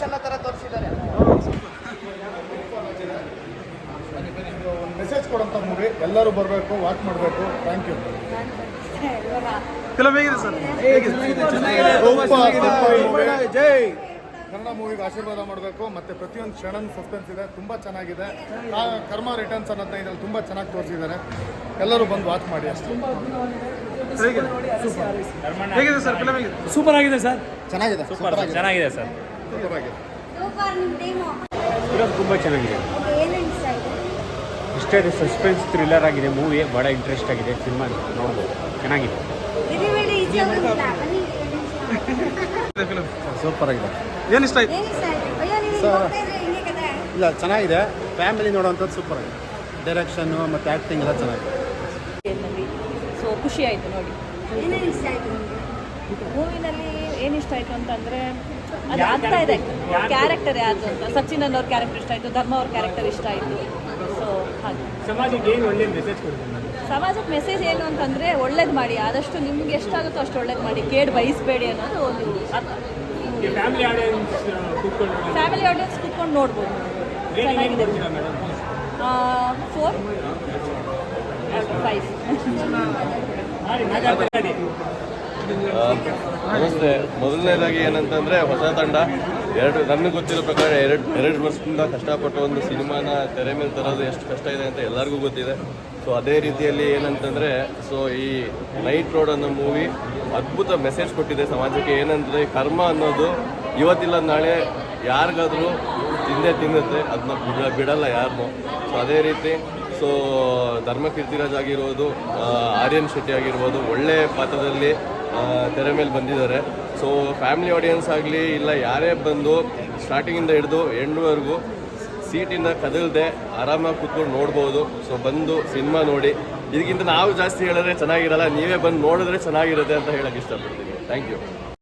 ಚೆನ್ನ ತರ ತೋರಿಸಿದ್ದಾರೆ. ಒಂದು ಮೆಸೇಜ್ ಕೊಡೋಂಥ ಮೂವಿ ಎಲ್ಲರೂ ಬರಬೇಕು ವಾಚ್ ಮಾಡಬೇಕು. ಥ್ಯಾಂಕ್ ಯು ಫಿಲಮ್ ಹೇಗಿದೆ ಸರ್? ಜೈ. ಕನ್ನಡ ಮೂವಿಗೆ ಆಶೀರ್ವಾದ ಮಾಡಬೇಕು. ಮತ್ತೆ ಪ್ರತಿಯೊಂದು ಕ್ಷಣನ್ ಸಸ್ಪೆನ್ಸ್ ಇದೆ. ತುಂಬ ಚೆನ್ನಾಗಿದೆ. ಆ ಕರ್ಮ ರಿಟರ್ನ್ಸ್ ಅನ್ನೋದನ್ನ ಇದ್ರಲ್ಲಿ ತುಂಬ ಚೆನ್ನಾಗಿ ತೋರಿಸಿದ್ದಾರೆ. ಎಲ್ಲರೂ ಬಂದು ವಾಚ್ ಮಾಡಿ ಅಷ್ಟೇ. ಹೇಗಿದೆ? ಹೇಗಿದೆ ಸರ್? ಫಿಲಮ್ ಹೇಗಿದೆ? ಸೂಪರ್ ಆಗಿದೆ ಸರ್. ಚೆನ್ನಾಗಿದೆ ಸೂಪರ್ ಚೆನ್ನಾಗಿದೆ ಸರ್. ಫಿಲಮ್ ತುಂಬ ಚೆನ್ನಾಗಿದೆ. ಇಷ್ಟ ಆಯಿತು ಇಷ್ಟೇ ಸಸ್ಪೆನ್ಸ್ ಥ್ರಿಲ್ಲರ್ ಆಗಿದೆ ಮೂವಿ ಭಾಳ ಇಂಟ್ರೆಸ್ಟ್ ಆಗಿದೆ ಸಿನಿಮಾ ನೋಡ್ಬೋದು. ಚೆನ್ನಾಗಿದೆ. ಇದು ಸೂಪರ್ ಆಗಿದೆ. ಏನು ಇಷ್ಟ ಆಯ್ತು? ಇಷ್ಟ ಇಲ್ಲ ಚೆನ್ನಾಗಿದೆ. ಫ್ಯಾಮಿಲಿ ನೋಡೋವಂಥದ್ದು ಸೂಪರ್ ಆಗಿದೆ. ಡೈರೆಕ್ಷನ್ನು ಮತ್ತು ಆ್ಯಕ್ಟಿಂಗ್ ಎಲ್ಲ ಚೆನ್ನಾಗಿದೆ. ಸೊ ಖುಷಿ ಆಯಿತು ನೋಡಿ. ಇಷ್ಟ ಮೂವಿನಲ್ಲಿ ಏನು ಇಷ್ಟ ಆಯಿತು ಅಂತಂದರೆ ಅದು ಆಗ್ತಾ ಇದೆ. ಕ್ಯಾರೆಕ್ಟರ್ ಯಾವುದು ಅಂತ ಸಚಿನ್ ಅನ್ನೋರ್ ಕ್ಯಾರೆಕ್ಟರ್ ಇಷ್ಟ ಆಯಿತು ಧರ್ಮ ಅವ್ರ ಕ್ಯಾರೆಕ್ಟರ್ ಇಷ್ಟ ಆಯಿತು. ಸೊ ಹಾಗೆ. ಸಮಾಜಕ್ಕೆ ಏನು ಒಳ್ಳೆ ಮೆಸೇಜ್ ಸಮಾಜಕ್ಕೆ ಮೆಸೇಜ್ ಏನು ಅಂತಂದರೆ ಒಳ್ಳೇದು ಮಾಡಿ. ಆದಷ್ಟು ನಿಮ್ಗೆ ಎಷ್ಟಾಗುತ್ತೋ ಅಷ್ಟು ಒಳ್ಳೇದು ಮಾಡಿ. ಕೇಡ್ ಬಯಸಬೇಡಿ ಅನ್ನೋದು ಒಂದು ಅರ್ಥ. ಫ್ಯಾಮಿಲಿ ಆಡಿಯನ್ಸ್ ಕೂತ್ಕೊಂಡು ನೋಡ್ಬೋದು. ಚೆನ್ನಾಗಿದೆ. ಫೋರ್ ಫೈವ್ ನಮಸ್ತೆ. ಮೊದಲನೇದಾಗಿ ಏನಂತಂದ್ರೆ ಹೊಸ ತಂಡ. ಎರಡು ನನಗೆ ಗೊತ್ತಿರೋ ಪ್ರಕಾರ ಎರಡು ಎರಡು ವರ್ಷದಿಂದ ಕಷ್ಟಪಟ್ಟು ಒಂದು ಸಿನಿಮಾನ ತೆರೆ ಮೇಲೆ ತರೋದು ಎಷ್ಟು ಕಷ್ಟ ಇದೆ ಅಂತ ಎಲ್ಲರಿಗೂ ಗೊತ್ತಿದೆ. ಸೊ ಅದೇ ರೀತಿಯಲ್ಲಿ ಏನಂತಂದ್ರೆ ಸೊ ಈ ನೈಟ್ ರೋಡ್ ಅನ್ನೋ ಮೂವಿ ಅದ್ಭುತ ಮೆಸೇಜ್ ಕೊಟ್ಟಿದೆ ಸಮಾಜಕ್ಕೆ. ಏನಂದರೆ, ಕರ್ಮ ಅನ್ನೋದು ಇವತ್ತಿಲ್ಲ, ನಾಳೆ ಯಾರಿಗಾದ್ರೂ ತಿಂದೇ ತಿನ್ನುತ್ತೆ. ಅದನ್ನ ಬಿಡ, ಬಿಡಲ್ಲ ಯಾರನ್ನೂ ಸೊ ಅದೇ ರೀತಿ ಸೊ ಧರ್ಮ ಕೀರ್ತಿರಾಜ್ ಆಗಿರ್ಬೋದು ಆರ್ಯನ್ ಶೆಟ್ಟಿ ಆಗಿರ್ಬೋದು ಒಳ್ಳೆ ಪಾತ್ರದಲ್ಲಿ ತೆರೆ ಮೇಲೆ ಬಂದಿದ್ದಾರೆ. ಸೊ ಫ್ಯಾಮಿಲಿ ಆಡಿಯನ್ಸ್ ಆಗಲಿ ಇಲ್ಲ ಯಾರೇ ಬಂದು ಸ್ಟಾರ್ಟಿಂಗಿಂದ ಹಿಡಿದು ಎಂಡ್ವರೆಗೂ ಸೀಟಿಂದ ಕದಲ್ದೆ ಆರಾಮಾಗಿ ಕೂತ್ಕೊಂಡು ನೋಡ್ಬೋದು. ಸೊ ಬಂದು ಸಿನಿಮಾ ನೋಡಿ. ಇದಕ್ಕಿಂತ ನಾವು ಜಾಸ್ತಿ ಹೇಳಿದ್ರೆ ಚೆನ್ನಾಗಿರಲ್ಲ, ನೀವೇ ಬಂದು ನೋಡಿದ್ರೆ ಚೆನ್ನಾಗಿರುತ್ತೆ ಅಂತ ಹೇಳಕ್ಕೆ ಇಷ್ಟಪಡ್ತೀನಿ. Thank you